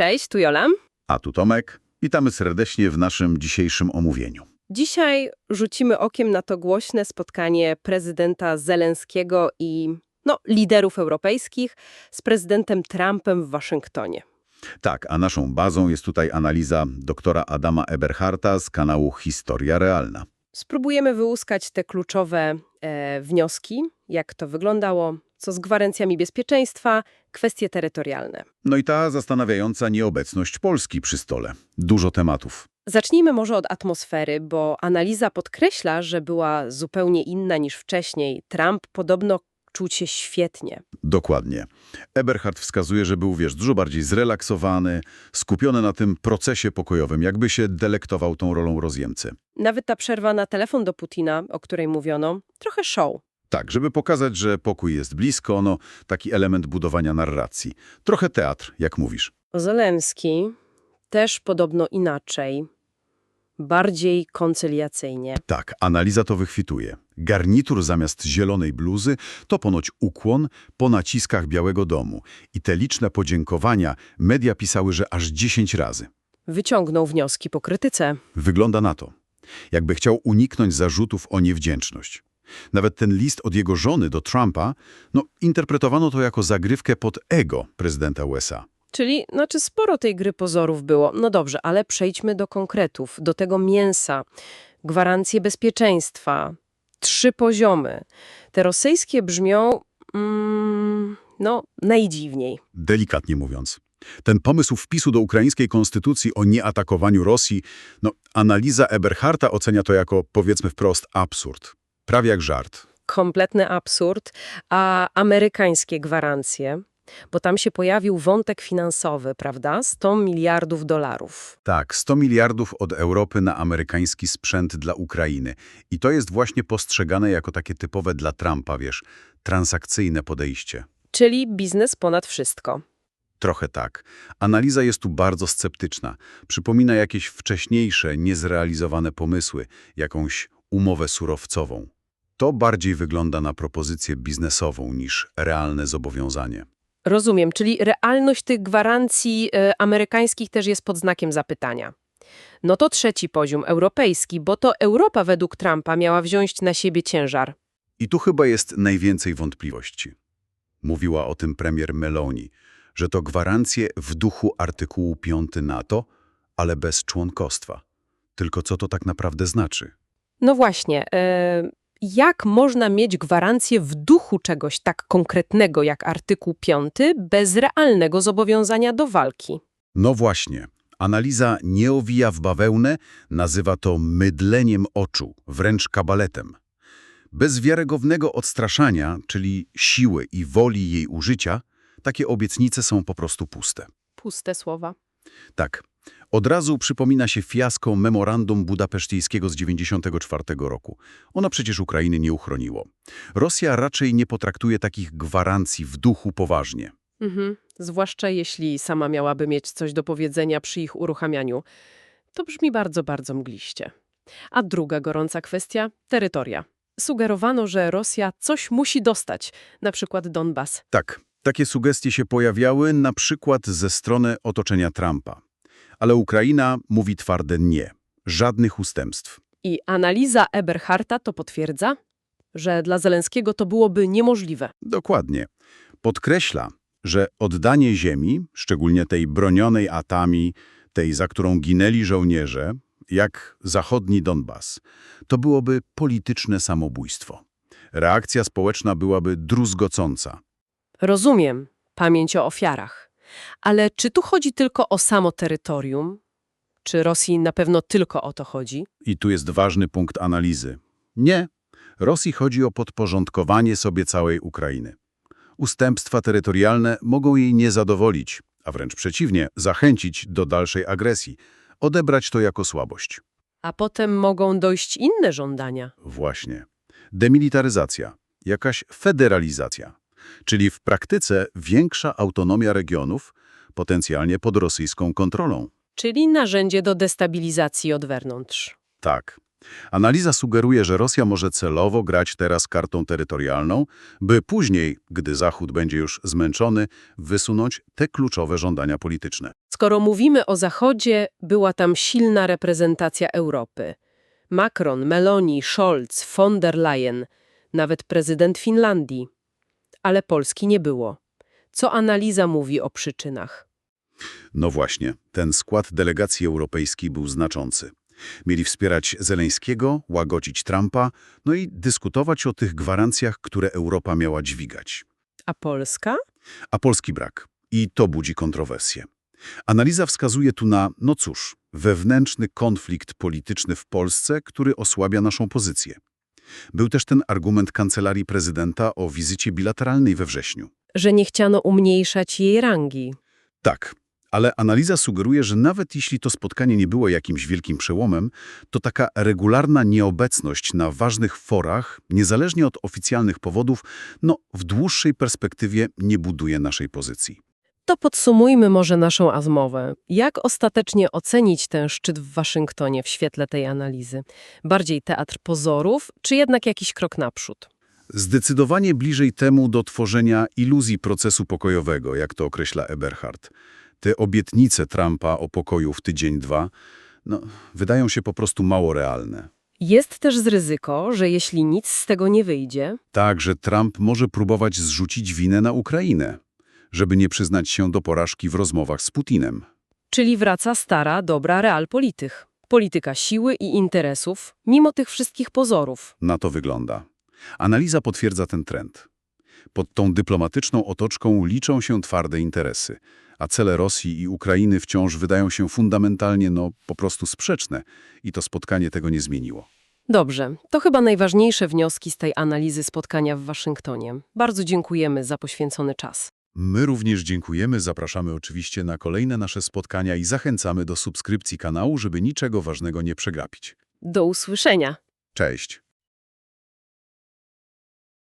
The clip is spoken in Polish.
Cześć, tu Jola. A tu Tomek. Witamy serdecznie w naszym dzisiejszym omówieniu. Dzisiaj rzucimy okiem na to głośne spotkanie prezydenta Zelenskiego i no, liderów europejskich z prezydentem Trumpem w Waszyngtonie. Tak, a naszą bazą jest tutaj analiza doktora Adama Eberharta z kanału Historia Realna. Spróbujemy wyłuskać te kluczowe e, wnioski, jak to wyglądało, co z gwarancjami bezpieczeństwa, kwestie terytorialne. No i ta zastanawiająca nieobecność Polski przy stole. Dużo tematów. Zacznijmy może od atmosfery, bo analiza podkreśla, że była zupełnie inna niż wcześniej. Trump podobno czuł się świetnie. Dokładnie. Eberhard wskazuje, że był, wiesz, dużo bardziej zrelaksowany, skupiony na tym procesie pokojowym, jakby się delektował tą rolą rozjemcy. Nawet ta przerwa na telefon do Putina, o której mówiono, trochę show. Tak, żeby pokazać, że pokój jest blisko, no taki element budowania narracji. Trochę teatr, jak mówisz. Zelenski też podobno inaczej, bardziej koncyliacyjnie. Tak, analiza to wychwytuje. Garnitur zamiast zielonej bluzy to ponoć ukłon po naciskach Białego Domu. I te liczne podziękowania media pisały, że aż 10 razy. Wyciągnął wnioski po krytyce. Wygląda na to. Jakby chciał uniknąć zarzutów o niewdzięczność. Nawet ten list od jego żony do Trumpa, no interpretowano to jako zagrywkę pod ego prezydenta USA. Czyli, znaczy sporo tej gry pozorów było. No dobrze, ale przejdźmy do konkretów, do tego mięsa. Gwarancje bezpieczeństwa. Trzy poziomy. Te rosyjskie brzmią, mm, no, najdziwniej. Delikatnie mówiąc. Ten pomysł wpisu do ukraińskiej konstytucji o nieatakowaniu Rosji, no analiza Eberharta ocenia to jako, powiedzmy wprost, absurd. Prawie jak żart. kompletny absurd, a amerykańskie gwarancje, bo tam się pojawił wątek finansowy, prawda? 100 miliardów dolarów. Tak, 100 miliardów od Europy na amerykański sprzęt dla Ukrainy. I to jest właśnie postrzegane jako takie typowe dla Trumpa, wiesz, transakcyjne podejście. Czyli biznes ponad wszystko. Trochę tak. Analiza jest tu bardzo sceptyczna. Przypomina jakieś wcześniejsze, niezrealizowane pomysły, jakąś umowę surowcową. To bardziej wygląda na propozycję biznesową niż realne zobowiązanie. Rozumiem, czyli realność tych gwarancji e, amerykańskich też jest pod znakiem zapytania. No to trzeci poziom, europejski, bo to Europa według Trumpa miała wziąć na siebie ciężar. I tu chyba jest najwięcej wątpliwości. Mówiła o tym premier Meloni, że to gwarancje w duchu artykułu 5 NATO, ale bez członkostwa. Tylko co to tak naprawdę znaczy? No właśnie, e, jak można mieć gwarancję w duchu czegoś tak konkretnego jak artykuł 5 bez realnego zobowiązania do walki? No właśnie, analiza nie owija w bawełnę, nazywa to mydleniem oczu, wręcz kabaletem. Bez wiarygodnego odstraszania, czyli siły i woli jej użycia, takie obietnice są po prostu puste. Puste słowa. Tak, od razu przypomina się fiasko memorandum budapesztyjskiego z 1994 roku. Ono przecież Ukrainy nie uchroniło. Rosja raczej nie potraktuje takich gwarancji w duchu poważnie. Mhm. Zwłaszcza jeśli sama miałaby mieć coś do powiedzenia przy ich uruchamianiu. To brzmi bardzo, bardzo mgliście. A druga gorąca kwestia – terytoria. Sugerowano, że Rosja coś musi dostać, na przykład Donbas. Tak, takie sugestie się pojawiały na przykład ze strony otoczenia Trumpa. Ale Ukraina mówi twarde nie. Żadnych ustępstw. I analiza Eberharta to potwierdza, że dla Zelenskiego to byłoby niemożliwe. Dokładnie. Podkreśla, że oddanie ziemi, szczególnie tej bronionej atami, tej, za którą ginęli żołnierze, jak zachodni Donbas, to byłoby polityczne samobójstwo. Reakcja społeczna byłaby druzgocąca. Rozumiem pamięć o ofiarach. Ale czy tu chodzi tylko o samo terytorium? Czy Rosji na pewno tylko o to chodzi? I tu jest ważny punkt analizy. Nie. Rosji chodzi o podporządkowanie sobie całej Ukrainy. Ustępstwa terytorialne mogą jej nie zadowolić, a wręcz przeciwnie, zachęcić do dalszej agresji, odebrać to jako słabość. A potem mogą dojść inne żądania. Właśnie. Demilitaryzacja, jakaś federalizacja, czyli w praktyce większa autonomia regionów, potencjalnie pod rosyjską kontrolą. Czyli narzędzie do destabilizacji od wewnątrz. Tak. Analiza sugeruje, że Rosja może celowo grać teraz kartą terytorialną, by później, gdy Zachód będzie już zmęczony, wysunąć te kluczowe żądania polityczne. Skoro mówimy o Zachodzie, była tam silna reprezentacja Europy. Macron, Meloni, Scholz, von der Leyen, nawet prezydent Finlandii. Ale Polski nie było. Co analiza mówi o przyczynach? No właśnie, ten skład delegacji europejskiej był znaczący. Mieli wspierać Zeleńskiego, łagodzić Trumpa, no i dyskutować o tych gwarancjach, które Europa miała dźwigać. A Polska? A Polski brak. I to budzi kontrowersje. Analiza wskazuje tu na, no cóż, wewnętrzny konflikt polityczny w Polsce, który osłabia naszą pozycję. Był też ten argument kancelarii prezydenta o wizycie bilateralnej we wrześniu. Że nie chciano umniejszać jej rangi. Tak, ale analiza sugeruje, że nawet jeśli to spotkanie nie było jakimś wielkim przełomem, to taka regularna nieobecność na ważnych forach, niezależnie od oficjalnych powodów, no w dłuższej perspektywie nie buduje naszej pozycji. To podsumujmy może naszą rozmowę. Jak ostatecznie ocenić ten szczyt w Waszyngtonie w świetle tej analizy? Bardziej teatr pozorów, czy jednak jakiś krok naprzód? Zdecydowanie bliżej temu do tworzenia iluzji procesu pokojowego, jak to określa Eberhard. Te obietnice Trumpa o pokoju w tydzień-dwa, no, wydają się po prostu mało realne. Jest też z ryzyko, że jeśli nic z tego nie wyjdzie, Tak, że Trump może próbować zrzucić winę na Ukrainę, żeby nie przyznać się do porażki w rozmowach z Putinem. czyli wraca stara, dobra realpolitych. Polityka siły i interesów, mimo tych wszystkich pozorów. Na to wygląda. Analiza potwierdza ten trend. Pod tą dyplomatyczną otoczką liczą się twarde interesy, a cele Rosji i Ukrainy wciąż wydają się fundamentalnie, no, po prostu sprzeczne i to spotkanie tego nie zmieniło. Dobrze, to chyba najważniejsze wnioski z tej analizy spotkania w Waszyngtonie. Bardzo dziękujemy za poświęcony czas. My również dziękujemy, zapraszamy oczywiście na kolejne nasze spotkania i zachęcamy do subskrypcji kanału, żeby niczego ważnego nie przegapić. Do usłyszenia! Cześć!